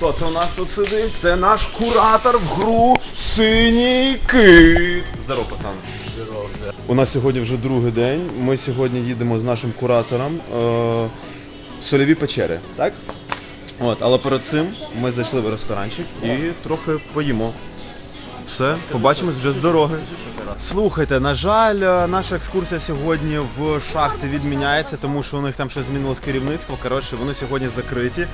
Хто це у нас тут сидить? Це наш куратор в гру Синій кит. Здорово, пацан. У нас сьогодні вже другий день. Ми сьогодні їдемо з нашим куратором е, сольові печери, так? От, але перед цим ми зайшли в ресторанчик і трохи поїмо. Все, побачимось вже з дороги. Слухайте, на жаль, е, наша екскурсія сьогодні в шахти відміняється, тому що у них там щось змінилось керівництво. Коротше, вони сьогодні закриті.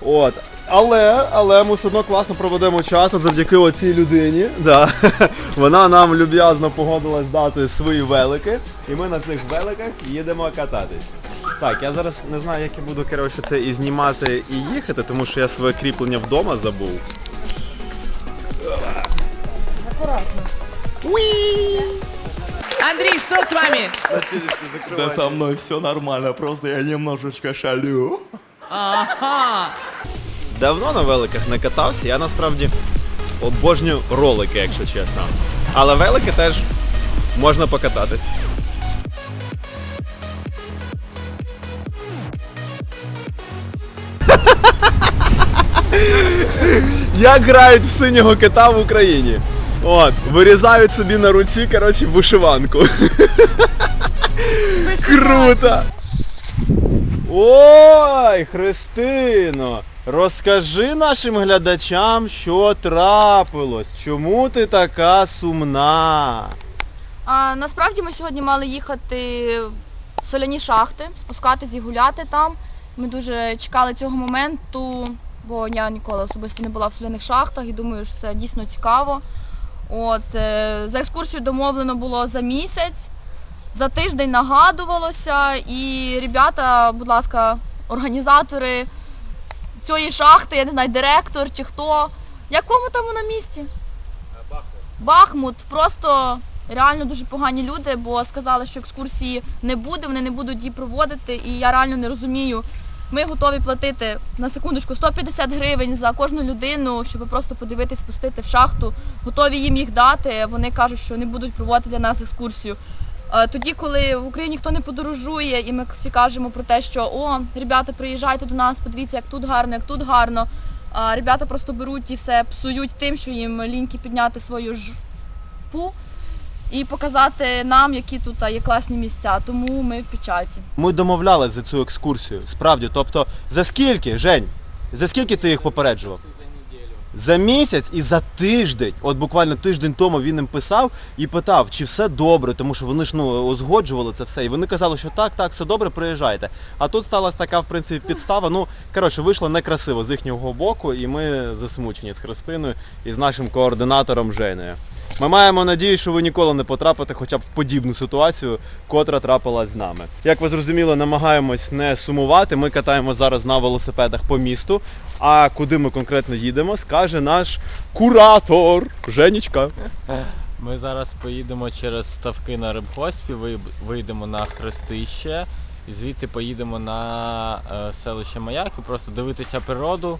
От. Але, але ми все одно класно проведемо час завдяки оцій людині. Да. Вона нам люб'язно погодилась дати свої велики, і ми на цих великах їдемо кататись. Так, я зараз не знаю, як я буду коротше, це і знімати, і їхати, тому що я своє кріплення вдома забув. Андрей, что с вами? Да со мной все нормально, просто я немножечко шалю. Ага. Давно на великах не катався, я насправді обожнюю ролики, якщо чесно. Але велики теж можна покататись. Як грають в синього кита в Україні? От, вирізають собі на руці, коротше, вишиванку. Круто! Ой, Христино, розкажи нашим глядачам, що трапилось. Чому ти така сумна? А, насправді ми сьогодні мали їхати в соляні шахти, спускатись і гуляти там. Ми дуже чекали цього моменту, бо я ніколи особисто не була в соляних шахтах і думаю, що це дійсно цікаво. От, е, за екскурсію домовлено було за місяць, за тиждень нагадувалося, і ребята, будь ласка, організатори цієї шахти, я не знаю, директор чи хто. Якому там на місці? Бахмут Бахмут. просто реально дуже погані люди, бо сказали, що екскурсії не буде, вони не будуть її проводити, і я реально не розумію. Ми готові платити на секундочку 150 гривень за кожну людину, щоб просто подивитись, спустити в шахту. Готові їм їх дати. Вони кажуть, що не будуть проводити для нас екскурсію. Е, Тоді, коли в Україні ніхто не подорожує, і ми всі кажемо про те, що о, ребята, приїжджайте до нас, подивіться, як тут гарно, як тут гарно. А ребята просто беруть і все псують тим, що їм ліньки підняти свою жпу і показати нам, які тут є класні місця. Тому ми в печальці. Ми домовлялись за цю екскурсію. Справді, тобто, за скільки, Жень? За скільки ти їх попереджував? За місяць і за тиждень. От буквально тиждень тому він їм писав і питав, чи все добре, тому що вони ж ну узгоджували це все. І вони казали, що так, так, все добре, приїжджайте. А тут сталася така, в принципі, підстава. Ну, коротше, вийшло некрасиво з їхнього боку, і ми засмучені з Христиною і з нашим координатором Женею. Ми маємо надію, що ви ніколи не потрапите хоча б в подібну ситуацію, котра трапилась з нами. Як ви зрозуміли, намагаємось не сумувати. Ми катаємо зараз на велосипедах по місту. А куди ми конкретно їдемо, скаже наш куратор Женічка. Ми зараз поїдемо через ставки на рибхоспі, вийдемо на хрестище і звідти поїдемо на е, селище Маяки, просто дивитися природу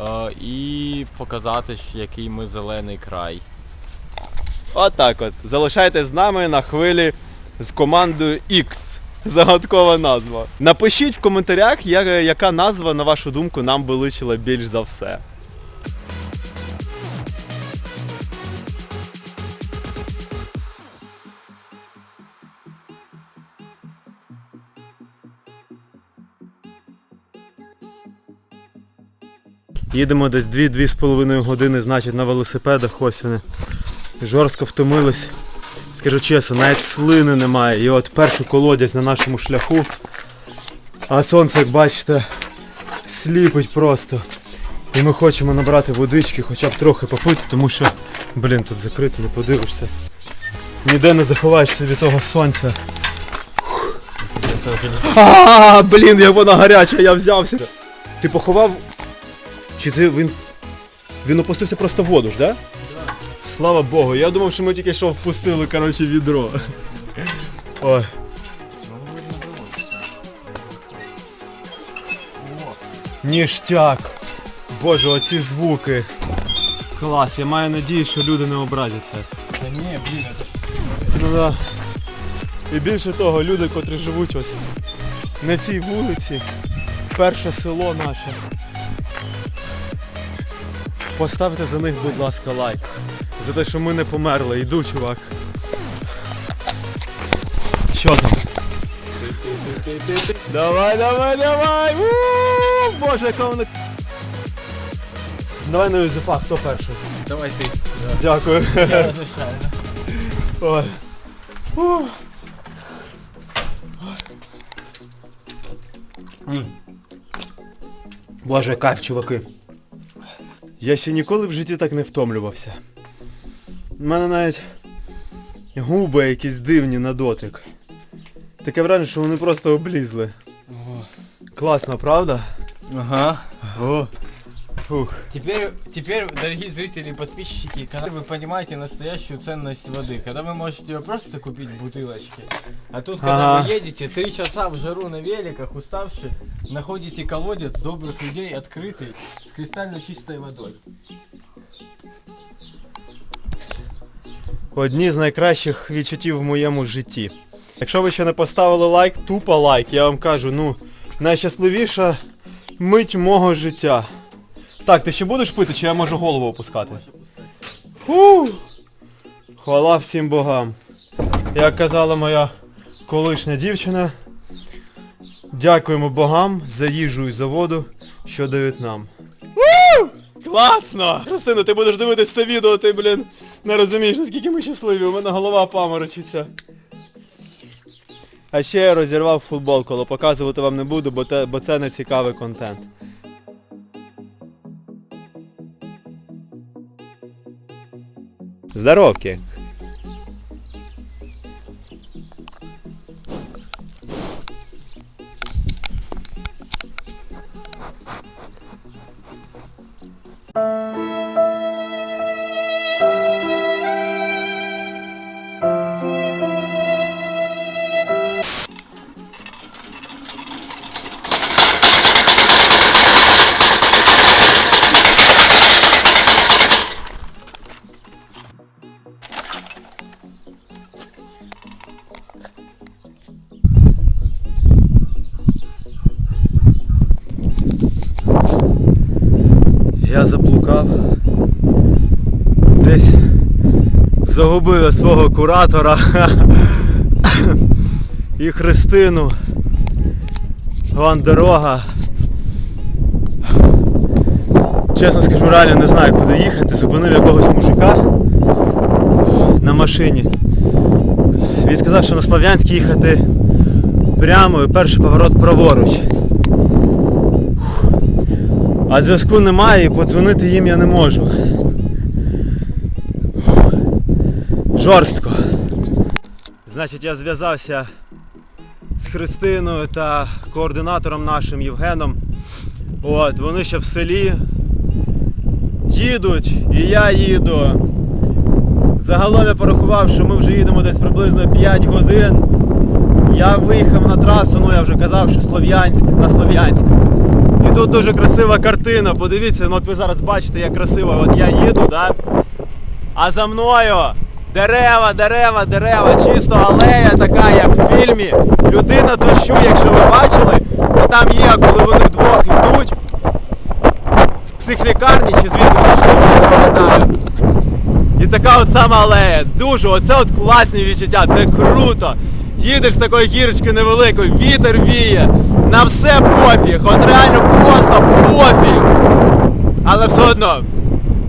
е, і показати, який ми зелений край. Отак от. Залишайтесь з нами на хвилі з командою X. Загадкова назва. Напишіть в коментарях, яка назва, на вашу думку, нам би більш за все. Їдемо десь 2-2,5 години, значить, на велосипедах, ось вони. Жорстко втомились. Скажу чесно, навіть слини немає. І от перший колодязь на нашому шляху. А сонце, як бачите, сліпить просто. І ми хочемо набрати водички, хоча б трохи попити, тому що, блін, тут закрито, не подивишся. Ніде не заховаєшся від того сонця. А, блін, як вона гаряча, я взявся. Ти поховав. Чи ти він. Він опустився просто в воду ж, да? Слава Богу, я думав, що ми тільки що впустили, коротше, відро. Ой. Ніштяк. Боже, оці звуки. Клас, я маю надію, що люди не образяться. Не, блин, это Ну да. І більше того, люди, котрі живуть ось на цій вулиці, перше село наше. Поставте за них, будь ласка, лайк. За те, що ми не померли. Йду, чувак. Що там? Давай, давай, давай! У, Боже, яка вона. Давай на Юзефа, хто перший? Давай ти. Дякую. Я звичайно. Ой. Ух. М. Боже, кайф, чуваки. Я ще ніколи в житті так не втомлювався. У мене навіть губи якісь дивні на дотик. Таке враження, що вони просто облізли. Класно, правда? Ага. О. Фух. Теперь, теперь, дорогие зрители и подписчики, когда вы понимаете настоящую ценность воды, когда вы можете ее просто купить в бутылочке, а тут, когда Ага. вы едете три часа в жару на великах, уставшие, находите колодец добрых людей, открытый, с кристально чистой водой. Одні з найкращих відчуттів в моєму житті. Якщо ви ще не поставили лайк, тупо лайк, я вам кажу, ну, найщасливіша мить мого життя. Так, ти ще будеш пити, чи я можу голову опускати? Фу! Хвала всім богам. Як казала моя колишня дівчина, дякуємо богам за їжу і за воду, що дають нам. Класно! Христина, ти будеш дивитись це відео, ти, блін, не розумієш, наскільки ми щасливі, у мене голова паморочиться. А ще я розірвав футболку, але показувати вам не буду, бо, те, бо це не цікавий контент. Здоров, загубив я свого куратора і Христину. Вон дорога. Чесно скажу, реально не знаю, куди їхати. Зупинив якогось мужика на машині. Він сказав, що на Слов'янськ їхати прямо і перший поворот праворуч. А зв'язку немає і подзвонити їм я не можу. Жорстко. Значить, я зв'язався з Христиною та координатором нашим Євгеном. От, вони ще в селі їдуть, і я їду. Загалом я порахував, що ми вже їдемо десь приблизно 5 годин. Я виїхав на трасу, ну я вже казав, що Слов'янськ на Слов'янськ. І тут дуже красива картина. Подивіться, ну от ви зараз бачите, як красиво. От я їду, да? а за мною дерева, дерева, дерева, чисто алея така, як в фільмі. Людина дощу, якщо ви бачили, то там є, коли вони вдвох йдуть з психлікарні чи звідки не пам'ятаю. І така от сама алея. Дуже, оце от класні відчуття, це круто. Їдеш з такої гірочки невеликої, вітер віє, на все пофіг, от реально просто пофіг. Але все одно,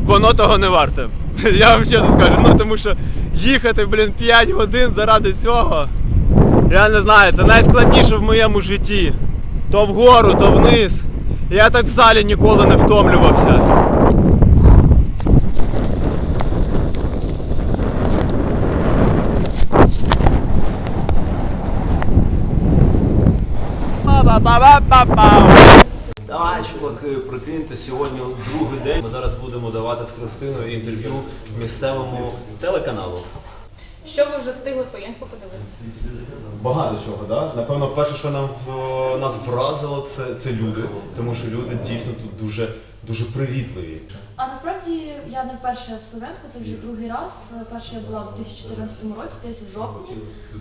воно того не варте. Я вам чесно скажу, ну тому що їхати, блін, 5 годин заради цього. Я не знаю, це найскладніше в моєму житті. То вгору, то вниз. Я так в залі ніколи не втомлювався. Так, чуваки, прикиньте, сьогодні другий день. Ми зараз будемо давати з Христиною інтерв'ю місцевому телеканалу. Що ви вже встигли Слов'янську подивитися? Багато чого, да? Напевно, перше, що нам о, нас вразило, це, це люди. Тому що люди дійсно тут дуже дуже привітливі. А насправді я не вперше в Слов'янську, це вже другий раз. Перша я була в 2014 році, десь у жовтні.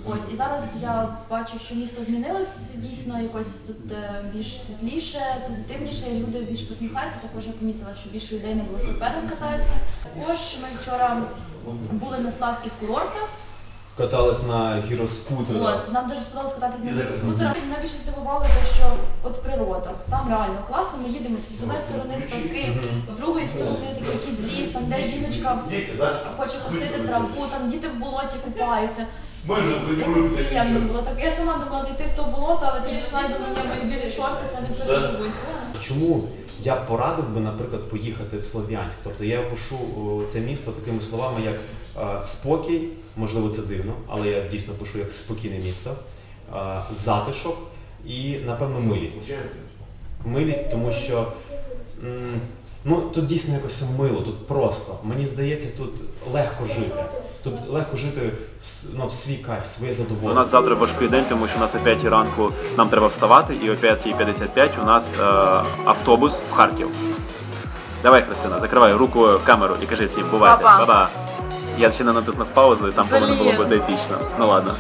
Ось і зараз я бачу, що місто змінилось дійсно якось тут е, більш світліше, позитивніше. і Люди більш посміхаються. Також я помітила, що більше людей на велосипедах катаються. Також ми вчора були на славських курортах. Катались на гіроскутерах. От нам дуже сподобалось кататись на гіроскутерах. Найбільше здивувало те, що от природа там реально класно. Ми їдемо з одної сторони ставки, з другої сторони такий якийсь ліс, там де жіночка хоче косити траву, там діти в болоті купаються. Якось приємно було. Так я сама думала зайти в то болото, але підійшла і думаю, ні, мої білі шорти це не переживуть. Чому я б порадив би, наприклад, поїхати в Слов'янськ? Тобто я пишу це місто такими словами, як е, спокій, можливо, це дивно, але я дійсно пишу як спокійне місто, е, затишок і, напевно, милість. Милість, тому що ну, тут дійсно якось мило, тут просто. Мені здається, тут легко жити. Тут легко жити в, ну, в свій кайф, в своє задоволення. У нас завтра важкий день, тому що у нас о 5 ранку нам треба вставати, і о 5.55 у нас е, автобус в Харків. Давай, Христина, закривай руку камеру і кажи всім, бувайте. Па-па. Я ще не натиснув паузу, і там повинно було бути епічно. Ну ладно.